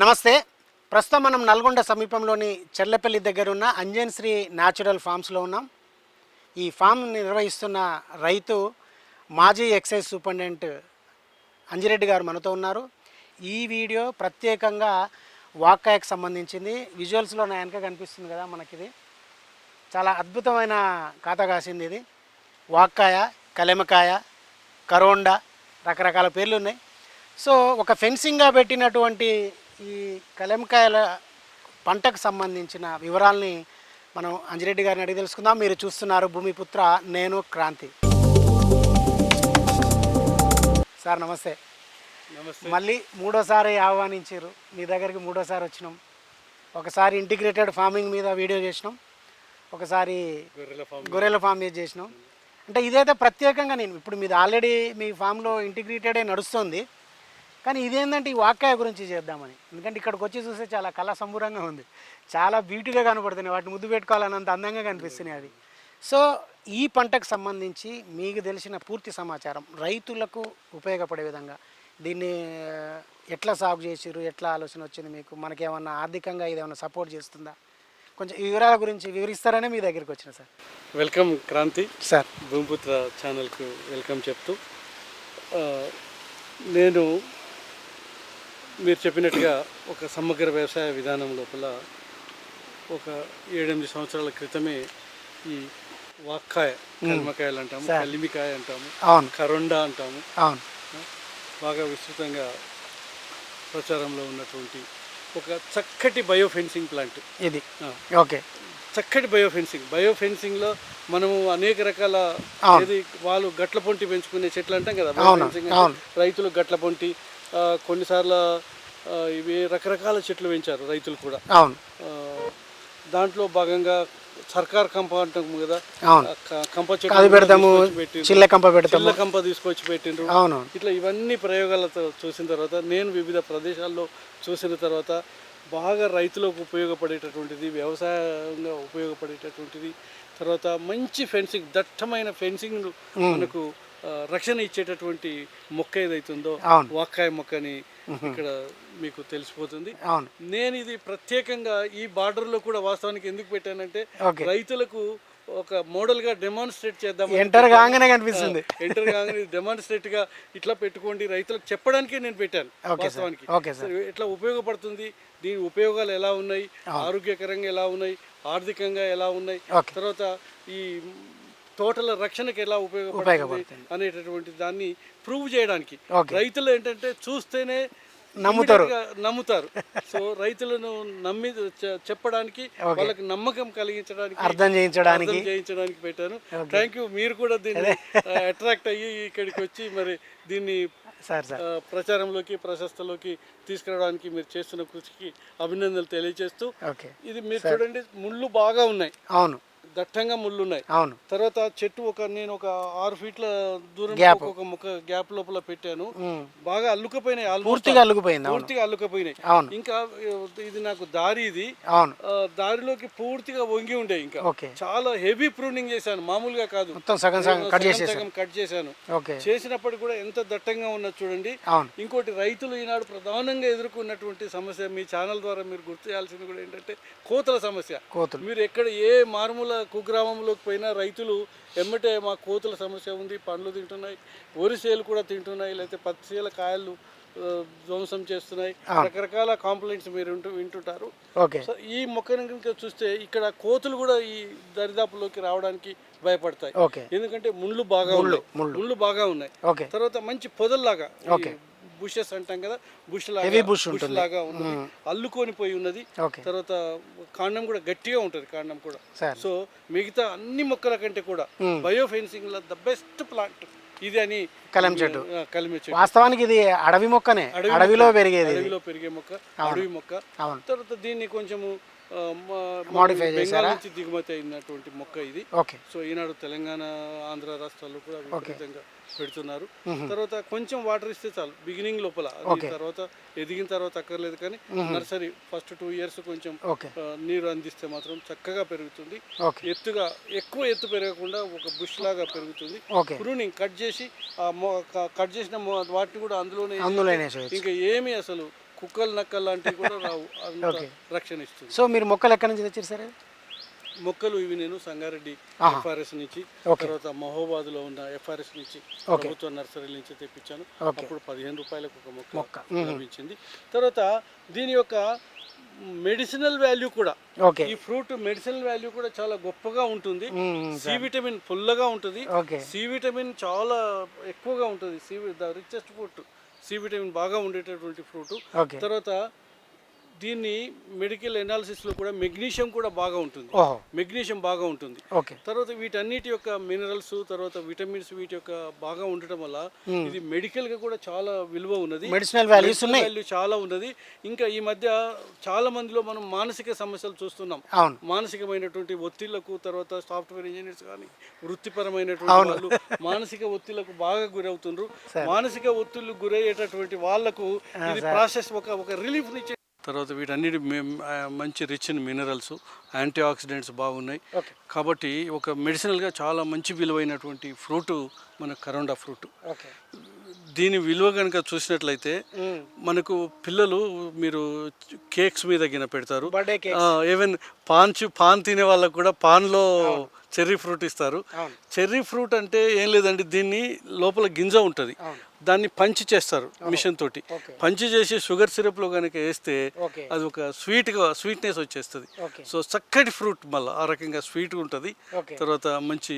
నమస్తే. ప్రస్తుతం మనం నల్గొండ సమీపంలోని చెర్లపల్లి దగ్గర ఉన్న అంజన్ శ్రీ న్యాచురల్ ఫామ్స్లో ఉన్నాం. ఈ ఫామ్ నిర్వహిస్తున్న రైతు మాజీ ఎక్సైజ్ సూపరింటెండెంట్ అంజిరెడ్డి గారు మనతో ఉన్నారు. ఈ వీడియో ప్రత్యేకంగా వాక్కాయకు సంబంధించింది. విజువల్స్లో నా వెనక కనిపిస్తుంది కదా మనకిది. చాలా అద్భుతమైన ఖాతా కాసింది ఇది. వాక్కాయ కలెమకాయ కరోండా రకరకాల పేర్లు ఉన్నాయి. సో ఒక ఫెన్సింగ్గా పెట్టినటువంటి ఈ కలెమకాయల పంటకు సంబంధించిన వివరాల్ని మనం అంజిరెడ్డి గారిని అడిగి తెలుసుకుందాం. మీరు చూస్తున్నారు భూమిపుత్ర నేను క్రాంతి. సార్ నమస్తే. నమస్తే. మళ్ళీ మూడోసారి ఆహ్వానించారు. మీ దగ్గరికి మూడోసారి వచ్చినాం. ఒకసారి ఇంటిగ్రేటెడ్ ఫార్మింగ్ మీద వీడియో చేసినాం. ఒకసారి గొర్రెల ఫామ్ మీద చేసినాం. అంటే ఇదైతే ప్రత్యేకంగా నేను ఇప్పుడు మీది ఆల్రెడీ మీ ఫామ్లో ఇంటిగ్రేటెడే నడుస్తుంది. కానీ ఇదేంటంటే ఈ వాక్కాయ గురించి చేద్దామని. ఎందుకంటే ఇక్కడికి వచ్చి చూస్తే చాలా కళ సంబూరంగా ఉంది. చాలా బ్యూటీగా కనపడుతున్నాయి. వాటిని ముద్దు పెట్టుకోవాలన్నంత అందంగా కనిపిస్తున్నాయి అది సో ఈ పంటకు సంబంధించి మీకు తెలిసిన పూర్తి సమాచారం రైతులకు ఉపయోగపడే విధంగా దీన్ని ఎట్లా సాగు చేసిర్రు ఎట్లా ఆలోచన వచ్చింది మీకు? మనకేమన్నా ఆర్థికంగా ఇది ఏమన్నా సపోర్ట్ చేస్తుందా? కొంచెం ఈ వివరాల గురించి వివరిస్తారనే మీ దగ్గరికి వచ్చిన sir. Welcome Kranti sir Bhoomiputra ఛానల్కు వెల్కమ్ చెప్తూ నేను మీరు చెప్పినట్టుగా ఒక సమగ్ర వ్యవసాయ విధానం లోపల ఒక ఏడెనిమిది సంవత్సరాల క్రితమే ఈ వాక్కాయ కల్మకాయలు అంటాము. కలిమికాయ అంటాము అవును. కరొండా అంటాము. అవును. బాగా విస్తృతంగా ప్రచారంలో ఉన్నటువంటి ఒక చక్కటి బయో ఫెన్సింగ్ ప్లాంట్. ఇది. ఓకే. చక్కటి బయో ఫెన్సింగ్ బయో ఫెన్సింగ్లో మనము అనేక రకాల. ఏది వాళ్ళు గట్ల పొంటి పెంచుకునే చెట్లు అంటాం కదా రైతులు గట్ల పొంటి కొన్నిసార్లు ఇవి రకరకాల చెట్లు పెంచారు రైతులు కూడా. అవును. దాంట్లో భాగంగా సర్కార్ కంప అంటాం కదా. కంప కూడా పెడతాము. చిల్ల కంప పెడతాము. చిల్ల కంప తీసుకొచ్చి పెట్టిండ్రు. అవును. ఇట్లా ఇవన్నీ ప్రయోగాలతో చూసిన తర్వాత నేను వివిధ ప్రదేశాల్లో చూసిన తర్వాత బాగా రైతులకు ఉపయోగపడేటటువంటిది వ్యవసాయంగా ఉపయోగపడేటటువంటిది తర్వాత మంచి ఫెన్సింగ్ దట్టమైన ఫెన్సింగ్ మనకు రక్షణ ఇచ్చేటటువంటి మొక్క ఏదైతుందో. వాక్కాయ మొక్కని ఇక్కడ మీకు తెలిసిపోతుంది. నేను ఇది ప్రత్యేకంగా ఈ బార్డర్లో కూడా వాస్తవానికి ఎందుకు పెట్టానంటే రైతులకు ఒక మోడల్గా డెమాన్స్ట్రేట్ చేద్దాం ఎంటర్ కాగానే కనిపిస్తుంది. ఎంటర్ కాగానే డెమాన్స్ట్రేట్గా ఇట్లా పెట్టుకోండి రైతులకు చెప్పడానికే నేను పెట్టాను వాస్తవానికి. ఎట్లా ఉపయోగపడుతుంది దీని ఉపయోగాలు ఎలా ఉన్నాయి ఆరోగ్యకరంగా ఎలా ఉన్నాయి ఆర్థికంగా ఎలా ఉన్నాయి. తర్వాత ఈ తోటల రక్షణకు ఎలా ఉపయోగపడుతుంది. అనేటటువంటి దాన్ని ప్రూవ్ చేయడానికి. రైతులు ఏంటంటే చూస్తేనే నమ్ముతారు. నమ్ముతారు. సో రైతులను నమ్మి చెప్పడానికి వాళ్ళకి నమ్మకం కలిగించడానికి అర్థం చేయించడానికి. చేయించడానికి పెట్టాను. థ్యాంక్ యూ మీరు కూడా దీన్ని అట్రాక్ట్ అయ్యి ఇక్కడికి వచ్చి మరి దీన్ని ప్రచారంలోకి ప్రశస్తలోకి తీసుకురావడానికి మీరు చేస్తున్న కృషికి అభినందనలు తెలియజేస్తూ ఇది మీరు చూడండి ముళ్ళు బాగా ఉన్నాయి. అవును. దట్టంగా ముళ్ళు ఉన్నాయి అవును. తర్వాత చెట్టు ఒక నేను ఒక ఆరు ఫీట్ల దూరం. ఒక మొక్క గ్యాప్ లోపల పెట్టాను. బాగా అల్లుకపోయినాయి పూర్తిగా అల్లుకుపోయింది పూర్తిగా అల్లుకపోయినాయి. అవును. ఇంకా ఇది నాకు దారి ఇది. అవును. దారిలోకి పూర్తిగా వంగి ఉండే ఇంకా. చాలా హెవీ ప్రూనింగ్ చేశాను మామూలుగా కాదు. మొత్తం సగం సగం కట్ సగం కట్ చేశాను. చేసినప్పటికి కూడా ఎంత దట్టంగా ఉన్నది చూడండి. ఇంకోటి రైతులు ఈనాడు ప్రధానంగా ఎదుర్కొన్నటువంటి సమస్య మీ ఛానల్ ద్వారా మీరు గుర్తు చేయాల్సింది కూడా ఏంటంటే కోతల సమస్య. కోతులు. మీరు ఎక్కడ ఏ మారుమూల కుగ్రామంలోకి పోయినా రైతులు ఎమ్మటే మా కోతుల సమస్య ఉంది పండ్లు తింటున్నాయి వరిసేలు కూడా తింటున్నాయి లేకపోతే పచ్చిసేల కాయలు ఆ, ధ్వంసం చేస్తున్నాయి. రకరకాల కాంప్లైంట్స్ మీరు వింటూ వింటుంటారు. ఈ మొక్కను కనుక చూస్తే ఇక్కడ కోతులు కూడా ఈ దరిదాపులోకి రావడానికి భయపడతాయి. ఎందుకంటే ముళ్ళు బాగా ఉన్నాయి. ముళ్ళు. బాగా ఉన్నాయి. తర్వాత మంచి పొదల్లాగా. బుషెస్ అంటాం కదా బుష్ లాగా ఉంటుంది. లాగా ఉన్నది. అల్లుకొని పోయి ఉన్నది. తర్వాత కాండం కూడా గట్టిగా ఉంటుంది కాండం కూడా. సో మిగతా అన్ని మొక్కల కంటే కూడా బయో ఫెన్సింగ్లో ద బెస్ట్ ప్లాంట్ ఇది అని కలం చెట్టు. ఆ, కలిమి చెట్టు. వాస్తవానికి ఇది అడవి మొక్కనే. అడవి అడవిలో పెరిగేది అడవిలో పెరిగే మొక్క అడవి మొక్క. తర్వాత దీన్ని కొంచెము ఆ, మా- Modify బెంగాల్ చేశారా? నుంచి దిగుమతి అయినటువంటి మొక్క ఇది. ఓకే సో ఈనాడు తెలంగాణ ఆంధ్ర రాష్ట్రాల్లో కూడా విపరీతంగా పెడుతున్నారు. తర్వాత కొంచెం వాటర్ ఇస్తే చాలు. బిగినింగ్ లోపల. తర్వాత ఎదిగిన తర్వాత అక్కర్లేదు కానీ నర్సరీ ఫస్ట్ టూ ఇయర్స్ కొంచెం నీరు అందిస్తే మాత్రం చక్కగా పెరుగుతుంది. ఎత్తుగా ఎక్కువ ఎత్తు పెరగకుండా ఒక బుష్ లాగా పెరుగుతుంది. ప్రూనింగ్ కట్ చేసి కట్ చేసిన వాటిని కూడా అందులోనే ఇంకా ఏమీ అసలు కుక్కలు నక్కలు లాంటివి కూడా రావు. అంత Okay. రక్షణ ఇస్తుంది. సో మీరు మొక్కలు ఎక్కడి నుంచి తెచ్చారు సార్? మొక్కలు ఇవి నేను సంగారెడ్డి ఆహా. ఎఫ్ఆర్ఎస్ నుంచి Okay. తర్వాత మహోబాద్లో ఉన్న ఎఫ్ఆర్ఎస్ నుంచి Okay. ప్రభుత్వ నర్సరీ నుంచి తెప్పించాను. Okay. అప్పుడు పదిహేను రూపాయలకు ఒక మొక్క మొక్క. లభించింది. తర్వాత దీని యొక్క మెడిసినల్ వాల్యూ కూడా ఓకే. ఈ ఫ్రూట్ మెడిసినల్ వాల్యూ కూడా చాలా గొప్పగా ఉంటుంది. సి విటమిన్ ఫుల్గా ఉంటుంది. ఓకే. సి విటమిన్ చాలా ఎక్కువగా ఉంటుంది. C the richest fruit. C vitamin బాగా ఉండేటటువంటి ఫ్రూట్ తర్వాత దీన్ని మెడికల్ ఎనాలిసిస్లో కూడా మెగ్నీషియం కూడా బాగా ఉంటుంది. మెగ్నీషియం బాగా ఉంటుంది. తర్వాత వీటన్నిటి యొక్క మినరల్స్ తర్వాత విటమిన్స్ వీటి యొక్క బాగా ఉండటం వల్ల ఇది మెడికల్గా కూడా చాలా విలువ ఉన్నది. మెడిసినల్ వాల్యూస్ ఉన్నాయి. value చాలా ఉన్నది. ఇంకా ఈ మధ్య చాలా మందిలో మనం మానసిక సమస్యలు చూస్తున్నాం. మానసికమైనటువంటి ఒత్తిళ్ళకు తర్వాత సాఫ్ట్వేర్ ఇంజనీర్స్ కానీ వృత్తిపరమైనటువంటి వాళ్ళు మానసిక ఒత్తిళ్ళకు బాగా గురవుతుండ్రు. మానసిక ఒత్తిళ్ళు గురయ్యేటటువంటి వాళ్ళకు ఇది ప్రాసెస్ ఒక ఒక రిలీఫ్ ఇచ్చే తర్వాత వీటన్నిటి మంచి rich in minerals antioxidants బాగున్నాయి కాబట్టి ఒక మెడిసినల్గా చాలా మంచి విలువైనటువంటి ఫ్రూట్ మన కరోండా ఫ్రూట్. దీని విలువ కనుక చూసినట్లయితే. మనకు పిల్లలు మీరు కేక్స్ మీద గిన పెడతారు. ఈవెన్ పాన్ పాన్ తినే వాళ్ళకు కూడా పాన్లో చెర్రీ ఫ్రూట్ ఇస్తారు. చెర్రీ ఫ్రూట్ అంటే ఏం లేదండి దీన్ని లోపల గింజ ఉంటుంది. దాన్ని పంచి చేస్తారు మిషన్ తోటి. పంచి చేసి షుగర్ సిరప్లో కనుక వేస్తే అది ఒక స్వీట్గా స్వీట్నెస్ వచ్చేస్తుంది. సో చక్కటి ఫ్రూట్ మళ్ళీ ఆ రకంగా స్వీట్ ఉంటుంది. తర్వాత మంచి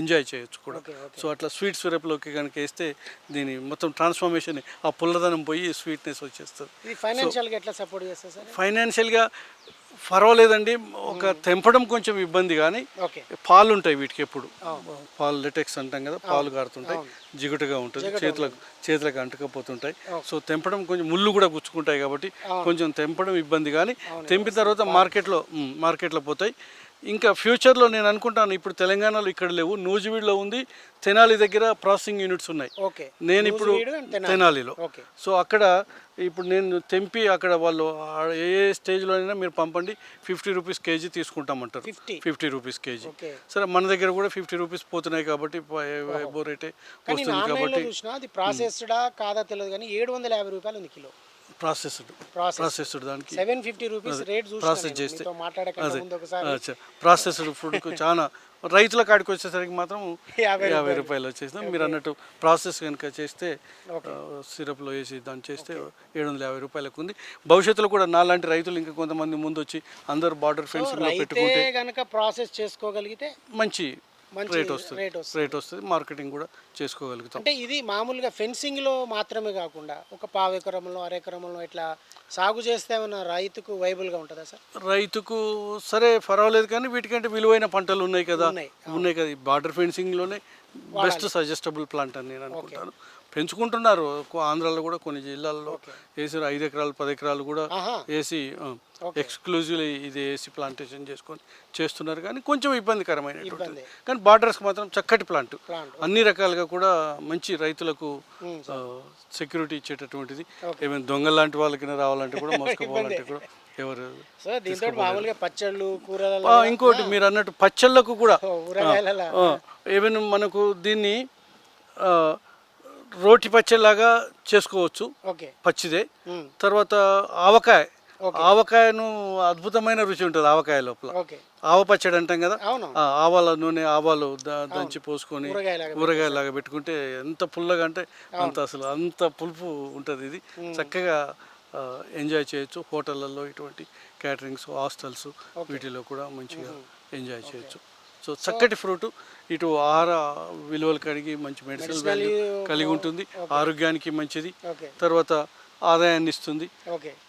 ఎంజాయ్ చేయొచ్చు కూడా. సో అట్లా స్వీట్ సిరప్లోకి కనుక వేస్తే దీని మొత్తం ట్రాన్స్ఫర్మేషన్ ఆ పుల్లదనం పోయి స్వీట్నెస్ వచ్చేస్తుంది. ఫైనాన్షియల్గా పర్వాలేదండి. ఒక తెంపడం కొంచెం ఇబ్బంది కానీ పాలు ఉంటాయి వీటికి ఎప్పుడు. పాలు లెటెక్స్ అంటాం కదా పాలు కారుతుంటాయి జిగుటుగా ఉంటుంది. చేతులకు చేతులకు అంటకపోతుంటాయి. సో తెంపడం కొంచెం ముళ్ళు కూడా గుచ్చుకుంటాయి కాబట్టి కొంచెం తెంపడం ఇబ్బంది కానీ తెంపిన తర్వాత మార్కెట్లో మార్కెట్లో పోతాయి. ఇంకా ఫ్యూచర్లో నేను అనుకుంటాను ఇప్పుడు తెలంగాణలో ఇక్కడ లేవు నూజివీడులో ఉంది తెనాలి దగ్గర ప్రాసెసింగ్ యూనిట్స్ ఉన్నాయి. ఓకే. నేను ఇప్పుడు. తెనాలిలో. ఓకే. సో అక్కడ ఇప్పుడు నేను తెంపి అక్కడ వాళ్ళు ఏ ఏ స్టేజ్లో అయినా మీరు పంపండి ఫిఫ్టీ రూపీస్ కేజీ తీసుకుంటామంటారు. 50 ఫిఫ్టీ రూపీస్ కేజీ. సరే మన దగ్గర కూడా ఫిఫ్టీ రూపీస్ పోతున్నాయి కాబట్టి ఎబో రేటే వస్తుంది కాబట్టి ప్రాసెస్డా కాదా తెలియదు కానీ ఏడు వందల యాభై రూపాయలు ఉంది కిలో. ప్రాసెస్డ్. ప్రాసెస్. ప్రాసెస్డ్ దానికి. Seven fifty rupees rate process చేస్తే. ఒకసారి. ప్రాసెస్డ్ ఫుడ్కు చాలా రైతుల కాడికి వచ్చేసరికి మాత్రం యాభై రూపాయలు. వచ్చేస్తాం మీరు అన్నట్టు ప్రాసెస్ కనుక చేస్తే సిరప్లో వేసి దాన్ని చేస్తే ఏడు వందల యాభై రూపాయలకు ఉంది. భవిష్యత్తులో కూడా నాలాంటి రైతులు ఇంకా కొంతమంది ముందు వచ్చి అందరు బార్డర్ ఫెన్సింగ్లో రైతే పెట్టుకుంటే గనక ప్రాసెస్ చేసుకోగలిగితే మంచి మంచి రేట్ వస్తుంది. రేట్ వస్తుంది. రేట్ వస్తుంది. మార్కెటింగ్ కూడా చేసుకోగలుగుతాం. అంటే ఇది మామూలుగా ఫెన్సింగ్లో మాత్రమే కాకుండా ఒక పావు ఎకరంలో అర ఎకరంలో ఇట్లా సాగు చేస్తే ఏమైనా రైతుకు వైబుల్గా ఉంటుందా సార్? రైతుకు సరే పర్వాలేదు కానీ వీటికంటే విలువైన పంటలు ఉన్నాయి కదా. ఉన్నాయి, ఉన్నాయి కదా. ఈ బార్డర్ ఫెన్సింగ్లోనే బెస్ట్ సజెస్టబుల్ ప్లాంట్ అని నేను అనుకుంటాను. పెంచుకుంటున్నారు. ఆంధ్రాలో కూడా కొన్ని జిల్లాల్లో వేసి ఐదు ఎకరాలు పది ఎకరాలు కూడా వేసి ఎక్స్క్లూజివ్ ఇది వేసి ప్లాంటేషన్ చేసుకొని చేస్తున్నారు. కానీ కొంచెం ఇబ్బందికరమైనటువంటి కానీ బార్డర్స్కి మాత్రం చక్కటి ప్లాంట్. అన్ని రకాలుగా కూడా మంచి రైతులకు సెక్యూరిటీ ఇచ్చేటటువంటిది. ఏమైనా దొంగ లాంటి వాళ్ళకి రావాలంటే కూడా మోసుకుపోవాలంటే కూడా ఎవరు మామూలుగా పచ్చళ్ళు కూరలు ఇంకోటి మీరు అన్నట్టు పచ్చళ్ళకు కూడా ఈవెన్ మనకు దీన్ని రోటి పచ్చళ్ళలాగా చేసుకోవచ్చు. ఓకే. పచ్చిదే. తర్వాత ఆవకాయ. ఆవకాయను అద్భుతమైన రుచి ఉంటుంది ఆవకాయ లోపల. ఆవ పచ్చడి అంటాం కదా? ఆవాల నూనె ఆవాలు దంచి పోసుకొని ఊరగాయలాగా ఊరగాయలాగా పెట్టుకుంటే ఎంత పుల్లగా అంటే అంత అసలు అంత పులుపు ఉంటుంది ఇది. చక్కగా ఎంజాయ్ చేయొచ్చు. హోటళ్ళల్లో ఇటువంటి క్యాటరింగ్స్ హాస్టల్స్ వీటిలో కూడా మంచిగా ఎంజాయ్ చేయొచ్చు. సో చక్కటి ఫ్రూట్. ఇటు ఆహార విలువలు కలిగి మంచి మెడిసినల్ వాల్యూ కలిగి ఉంటుంది. ఆరోగ్యానికి మంచిది. తర్వాత ఆదాయాన్ని ఇస్తుంది.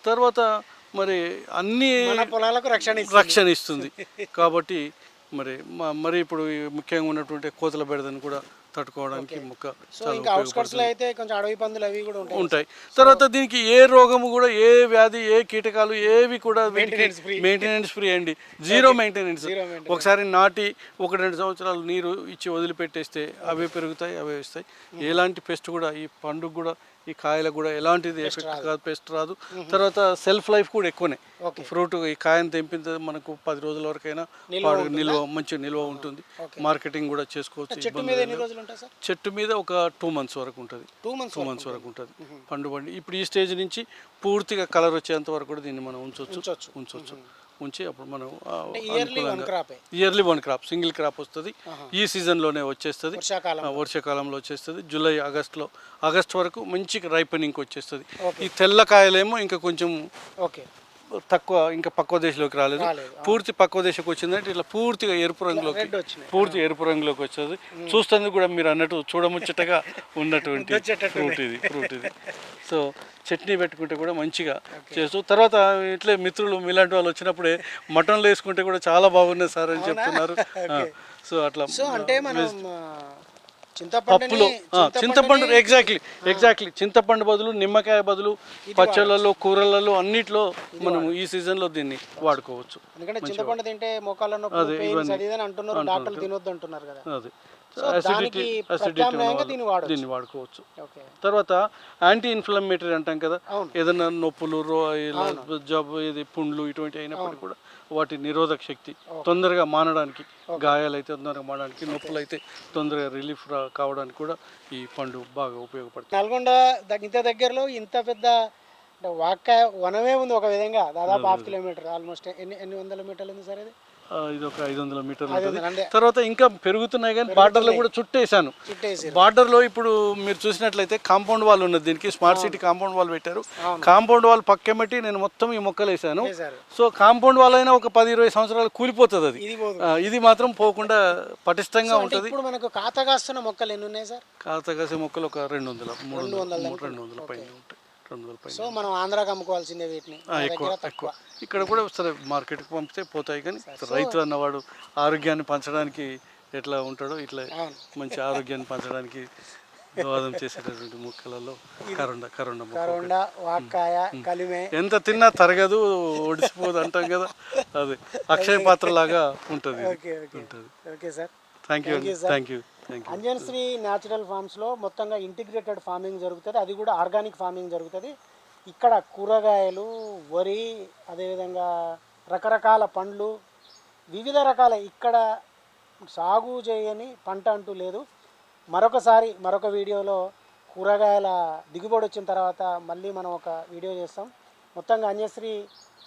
తర్వాత మరి అన్ని పొలాలకు రక్షణ ఇస్తుంది. రక్షణ ఇస్తుంది. కాబట్టి మరి మరి ఇప్పుడు ముఖ్యంగా ఉన్నటువంటి కోతల బెడదని కూడా తట్టుకోవడానికి మొక్క సో ఇంకా అవుట్స్కట్స్లో అయితే కొంచెం అడవి పందులు అవి కూడా ఉంటాయి. ఉంటాయి. తర్వాత దీనికి ఏ రోగము కూడా ఏ వ్యాధి ఏ కీటకాలు ఏవి కూడా. మెయింటెనెన్స్ ఫ్రీ అండి. Zero maintenance. ఒకసారి నాటి ఒక రెండు సంవత్సరాలు నీరు ఇచ్చి వదిలిపెట్టేస్తే అవే పెరుగుతాయి అవే వస్తాయి. ఎలాంటి పెస్ట్ కూడా ఈ పండుగ కూడా ఈ కాయలకు కూడా ఎలాంటిది ఎఫెక్ట్ కాదు పెస్ట్ రాదు. తర్వాత సెల్ఫ్ లైఫ్ కూడా ఎక్కువనే. ఫ్రూట్ ఈ కాయను తెంపిన మనకు పది రోజుల వరకైనా నిల్వ మంచి నిల్వ ఉంటుంది. మార్కెటింగ్ కూడా చేసుకోవచ్చు చెట్టు మీద ఒక టూ మంత్స్ వరకు ఉంటుంది. టూ మంత్స్ టూ మంత్స్ వరకు ఉంటుంది. పండు పండి. ఇప్పుడు ఈ స్టేజ్ నుంచి పూర్తిగా కలర్ వచ్చేంత వరకు కూడా దీన్ని మనం ఉంచవచ్చు. ఉంచవచ్చు ఉంచి అప్పుడు మనం yearly one క్రాపే yearly one crop single crop వస్తుంది. ఈ సీజన్లోనే వచ్చేస్తుంది. వర్షాకాలంలో వచ్చేస్తుంది. జూలై ఆగస్ట్లో ఆగస్ట్ వరకు మంచి రైపనింగ్ వచ్చేస్తుంది. ఈ తెల్ల కాయలేమో ఇంకా కొంచెం ఓకే. తక్కువ ఇంకా పక్వ దేశంలోకి రాలేదు. పూర్తి పక్వ దేశంకి వచ్చిందంటే ఇట్లా పూర్తిగా ఎరుపు రంగులోకి పూర్తి ఎరుపు రంగులోకి వచ్చేది. చూస్తుంది కూడా మీరు అన్నట్టు చూడముచ్చటగా ఉన్నటువంటి ఫ్రూట్ ఇది ఫ్రూట్ ఇది. సో చట్నీ పెట్టుకుంటే కూడా మంచిగా చేస్తూ తర్వాత ఇట్లే మిత్రులు మీలాంటి వాళ్ళు వచ్చినప్పుడే మటన్లో వేసుకుంటే కూడా చాలా బాగున్నాయి సార్ అని చెప్తున్నారు. సో అట్లా సో అంటే మనం పప్పులో చింతపండు ఎగ్జాక్ట్లీ ఎగ్జాక్ట్లీ చింతపండు బదులు నిమ్మకాయ బదులు పచ్చళ్ళలో కూరలలో అన్నిట్లో మనం ఈ సీజన్లో దీన్ని వాడుకోవచ్చు. ఎందుకంటే చింతపండు తింటే మోకాళ్ళ నొప్పి అంటున్నారు డాక్టర్లు తినొద్దు అంటున్నారు కదా. అసిడిటీ అసిడిటీ దీన్ని వాడుకోవచ్చు. తర్వాత యాంటీ ఇన్ఫ్లమేటరీ అంటాం కదా. ఏదైనా నొప్పులు జబ్బు ఇది పుండ్లు ఇటువంటి అయినప్పటికీ కూడా వాటి నిరోధక శక్తి తొందరగా మానడానికి గాయాలు అయితే తొందరగా మానడానికి నొప్పులు అయితే తొందరగా రిలీఫ్ కావడానికి కూడా ఈ పండు బాగా ఉపయోగపడుతుంది. నల్గొండ ఇంత దగ్గరలో ఇంత పెద్ద వాక్క వనమే ఉంది ఒక విధంగా దాదాపు హాఫ్ కిలోమీటర్ ఆల్మోస్ట్ ఎన్ని ఎన్ని వందల మీటర్లు ఉంది సార్ ఇది? ఇది ఒక ఐదు వందల మీటర్లు ఉంటుంది. తర్వాత ఇంకా పెరుగుతున్నాయి కానీ బార్డర్లో కూడా చుట్టేసాను చుట్టేసి బార్డర్లో ఇప్పుడు మీరు చూసినట్లయితే కాంపౌండ్ వాల్ ఉన్నది దీనికి స్మార్ట్ సిటీ కాంపౌండ్ వాల్ పెట్టారు. కాంపౌండ్ వాల్ పక్కెమట్టి నేను మొత్తం ఈ మొక్కలు వేసాను. సో కాంపౌండ్ వాల్ అయినా ఒక పది ఇరవై సంవత్సరాలు కూలిపోతుంది అది. ఇది మాత్రం పోకుండా పటిష్టంగా ఉంటుంది. ఇప్పుడు మనకు మొక్కలు ఎన్ని ఉన్నాయి సార్? కాత కాసే మొక్కలు ఒక రెండు వందల మూడు వందల మూడు- రెండు వందల పైన రెండు వందల పైన. సో మనం ఆంధ్రాకి అమ్ముకోవాల్సిందే వీటిని. ఆ, ఎక్కువ ఇక్కడ కూడా సరే మార్కెట్కి పంపితే పోతాయి కానీ రైతు అన్నవాడు ఆరోగ్యాన్ని పంచడానికి ఎట్లా ఉంటాడో ఇట్లా. మంచి ఆరోగ్యాన్ని పంచడానికి దోహదం చేసేటటువంటి మొక్కలలో కరోండ కరోండ మొక్క కరోండ వాక్కాయ కలిమే. ఎంత తిన్నా తరగదు ఒడిసిపోదు అంటాం కదా. అది అక్షయ పాత్ర లాగా ఉంటుంది ఓకే ఓకే. ఉంటుంది. Okay sir. Thank you thank you Anjanshri natural ఫార్మ్స్లో మొత్తంగా ఇంటిగ్రేటెడ్ ఫార్మింగ్ జరుగుతుంది. అది కూడా ఆర్గానిక్ ఫార్మింగ్ జరుగుతుంది. ఇక్కడ కూరగాయలు వరి అదేవిధంగా రకరకాల పండ్లు వివిధ రకాల ఇక్కడ సాగు చేయని పంట అంటూ లేదు. మరొకసారి మరొక వీడియోలో కూరగాయల దిగుబడి వచ్చిన తర్వాత మళ్ళీ మనం ఒక వీడియో చేస్తాం. మొత్తంగా అంజశ్రీ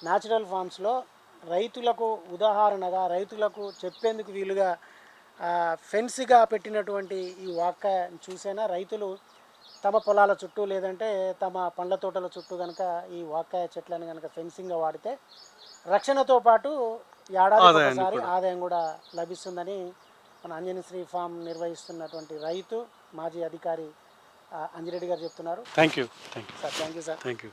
న్యాచురల్ ఫార్మ్స్లో రైతులకు ఉదాహరణగా రైతులకు చెప్పేందుకు వీలుగా ఫెన్స్గా పెట్టినటువంటి ఈ వాక్క చూసైనా? రైతులు తమ పొలాల చుట్టూ లేదంటే తమ పండ్ల తోటల చుట్టూ కనుక ఈ వాక్కాయ చెట్లను కనుక ఫెన్సింగ్గా వాడితే రక్షణతో పాటు ఏడాది ఒకసారి ఆదాయం కూడా లభిస్తుందని మన అంజనశ్రీ ఫామ్ నిర్వహిస్తున్నటువంటి రైతు మాజీ అధికారి అంజిరెడ్డి గారు చెప్తున్నారు. Thank you thank you sir thank you sir. Thank you